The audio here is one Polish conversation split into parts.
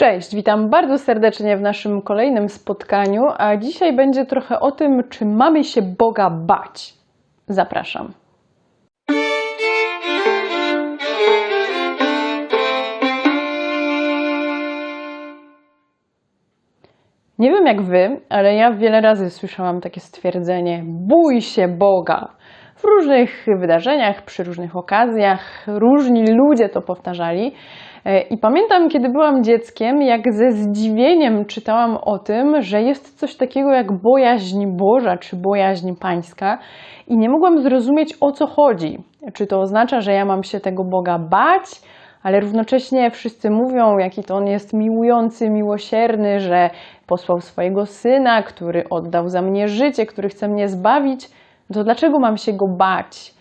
Cześć, witam bardzo serdecznie w naszym kolejnym spotkaniu, a dzisiaj będzie trochę o tym, czy mamy się Boga bać. Zapraszam. Nie wiem jak wy, ale ja wiele razy słyszałam takie stwierdzenie: bój się Boga. W różnych wydarzeniach, przy różnych okazjach, różni ludzie to powtarzali. E, I pamiętam, kiedy byłam dzieckiem, jak ze zdziwieniem czytałam o tym, że jest coś takiego jak bojaźń Boża czy bojaźń Pańska, i nie mogłam zrozumieć o co chodzi. Czy to oznacza, że ja mam się tego Boga bać? ale równocześnie wszyscy mówią, jaki to on jest miłujący, miłosierny, że posłał swojego syna, który oddał za mnie życie, który chce mnie zbawić, to dlaczego mam się go bać?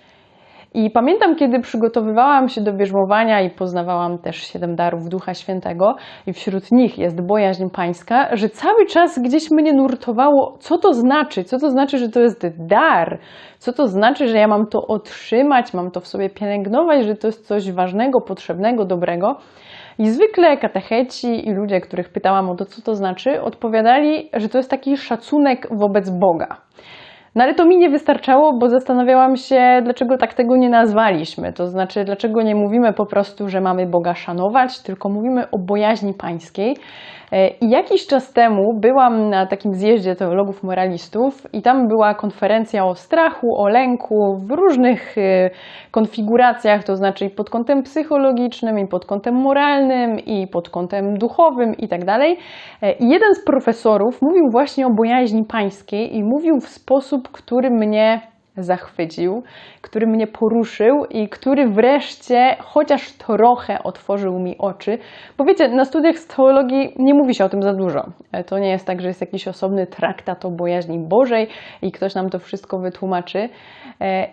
I pamiętam, kiedy przygotowywałam się do bierzmowania i poznawałam też siedem darów Ducha Świętego, i wśród nich jest bojaźń pańska, że cały czas gdzieś mnie nurtowało, co to znaczy, co to znaczy, że to jest dar, co to znaczy, że ja mam to otrzymać, mam to w sobie pielęgnować, że to jest coś ważnego, potrzebnego, dobrego. I zwykle katecheci i ludzie, których pytałam o to, co to znaczy, odpowiadali, że to jest taki szacunek wobec Boga. No ale to mi nie wystarczało, bo zastanawiałam się, dlaczego tak tego nie nazwaliśmy. To znaczy, dlaczego nie mówimy po prostu, że mamy Boga szanować, tylko mówimy o bojaźni pańskiej. E, I jakiś czas temu byłam na takim zjeździe teologów moralistów i tam była konferencja o strachu, o lęku w różnych e, konfiguracjach, to znaczy pod kątem psychologicznym, i pod kątem moralnym, i pod kątem duchowym i tak dalej. E, I jeden z profesorów mówił właśnie o bojaźni pańskiej i mówił w sposób, który mnie zachwycił, który mnie poruszył i który wreszcie chociaż trochę otworzył mi oczy. Bo wiecie, na studiach z teologii nie mówi się o tym za dużo. To nie jest tak, że jest jakiś osobny traktat o bojaźni Bożej i ktoś nam to wszystko wytłumaczy.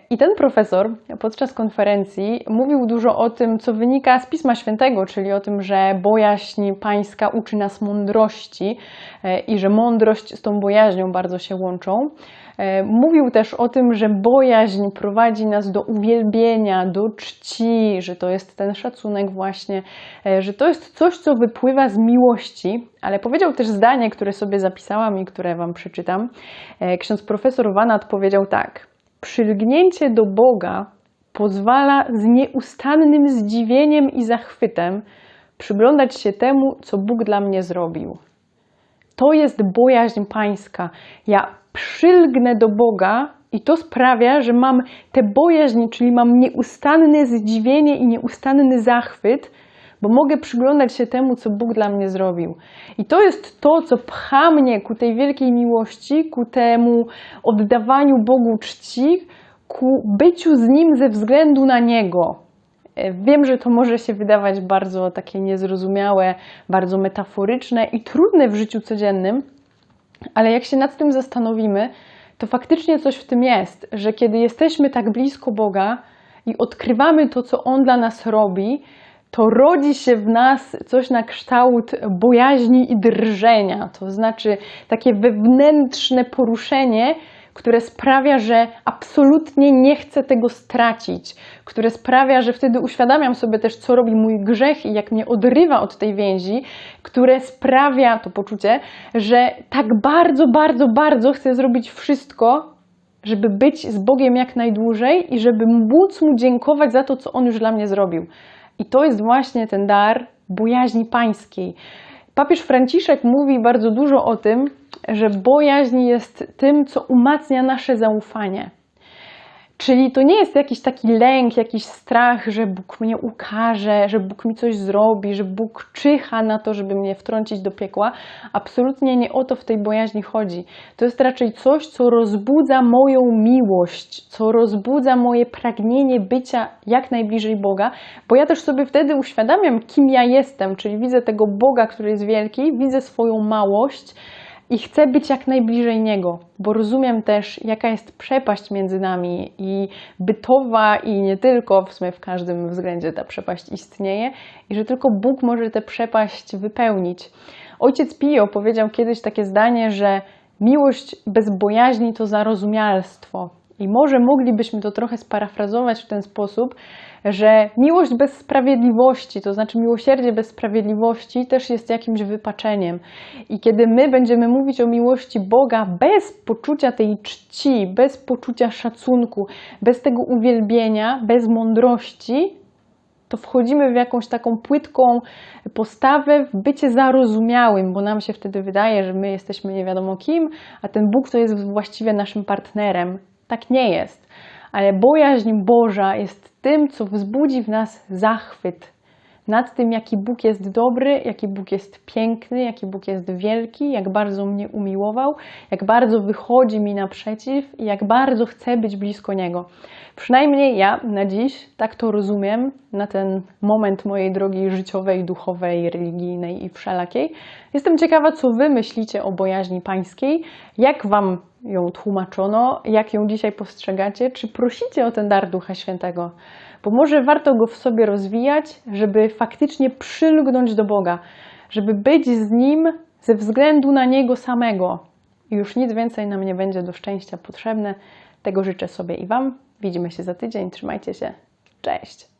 I ten profesor podczas konferencji mówił dużo o tym, co wynika z Pisma Świętego, czyli o tym, że bojaźń pańska uczy nas mądrości i że mądrość z tą bojaźnią bardzo się łączą. Mówił też o tym, że bojaźń prowadzi nas do uwielbienia, do czci, że to jest ten szacunek właśnie, że to jest coś, co wypływa z miłości, ale powiedział też zdanie, które sobie zapisałam i które Wam przeczytam. Ksiądz profesor Wanat powiedział tak. Przylgnięcie do Boga pozwala z nieustannym zdziwieniem i zachwytem przyglądać się temu, co Bóg dla mnie zrobił. To jest bojaźń pańska. Ja przylgnę do Boga i to sprawia, że mam tę bojaźń, czyli mam nieustanne zdziwienie i nieustanny zachwyt, bo mogę przyglądać się temu, co Bóg dla mnie zrobił. I to jest to, co pcha mnie ku tej wielkiej miłości, ku temu oddawaniu Bogu czci, ku byciu z Nim ze względu na Niego. Wiem, że to może się wydawać bardzo takie niezrozumiałe, bardzo metaforyczne i trudne w życiu codziennym, ale jak się nad tym zastanowimy, to faktycznie coś w tym jest, że kiedy jesteśmy tak blisko Boga i odkrywamy to, co On dla nas robi, to rodzi się w nas coś na kształt bojaźni i drżenia, to znaczy takie wewnętrzne poruszenie, które sprawia, że absolutnie nie chcę tego stracić, które sprawia, że wtedy uświadamiam sobie też, co robi mój grzech i jak mnie odrywa od tej więzi, które sprawia to poczucie, że tak bardzo, bardzo, bardzo chcę zrobić wszystko, żeby być z Bogiem jak najdłużej i żeby móc Mu dziękować za to, co On już dla mnie zrobił. I to jest właśnie ten dar bojaźni pańskiej. Papież Franciszek mówi bardzo dużo o tym, że bojaźń jest tym, co umacnia nasze zaufanie. Czyli to nie jest jakiś taki lęk, jakiś strach, że Bóg mnie ukaże, że Bóg mi coś zrobi, że Bóg czyha na to, żeby mnie wtrącić do piekła. Absolutnie nie o to w tej bojaźni chodzi. To jest raczej coś, co rozbudza moją miłość, co rozbudza moje pragnienie bycia jak najbliżej Boga, bo ja też sobie wtedy uświadamiam, kim ja jestem, czyli widzę tego Boga, który jest wielki, widzę swoją małość i chcę być jak najbliżej Niego, bo rozumiem też, jaka jest przepaść między nami i bytowa, i nie tylko, w sumie w każdym względzie ta przepaść istnieje, i że tylko Bóg może tę przepaść wypełnić. Ojciec Pio powiedział kiedyś takie zdanie, że miłość bez bojaźni to zarozumialstwo. I może moglibyśmy to trochę sparafrazować w ten sposób, że miłość bez sprawiedliwości, to znaczy miłosierdzie bez sprawiedliwości, też jest jakimś wypaczeniem. I kiedy my będziemy mówić o miłości Boga bez poczucia tej czci, bez poczucia szacunku, bez tego uwielbienia, bez mądrości, to wchodzimy w jakąś taką płytką postawę, w bycie zarozumiałym, bo nam się wtedy wydaje, że my jesteśmy nie wiadomo kim, a ten Bóg to jest właściwie naszym partnerem. Tak nie jest. Ale bojaźń Boża jest tym, co wzbudzi w nas zachwyt nad tym, jaki Bóg jest dobry, jaki Bóg jest piękny, jaki Bóg jest wielki, jak bardzo mnie umiłował, jak bardzo wychodzi mi naprzeciw i jak bardzo chcę być blisko Niego. Przynajmniej ja na dziś tak to rozumiem, na ten moment mojej drogi życiowej, duchowej, religijnej i wszelakiej. Jestem ciekawa, co Wy myślicie o bojaźni pańskiej, jak Wam ją tłumaczono, jak ją dzisiaj postrzegacie, czy prosicie o ten dar Ducha Świętego. Bo może warto go w sobie rozwijać, żeby faktycznie przylgnąć do Boga, żeby być z Nim ze względu na Niego samego. I już nic więcej nam nie będzie do szczęścia potrzebne. Tego życzę sobie i Wam. Widzimy się za tydzień. Trzymajcie się. Cześć!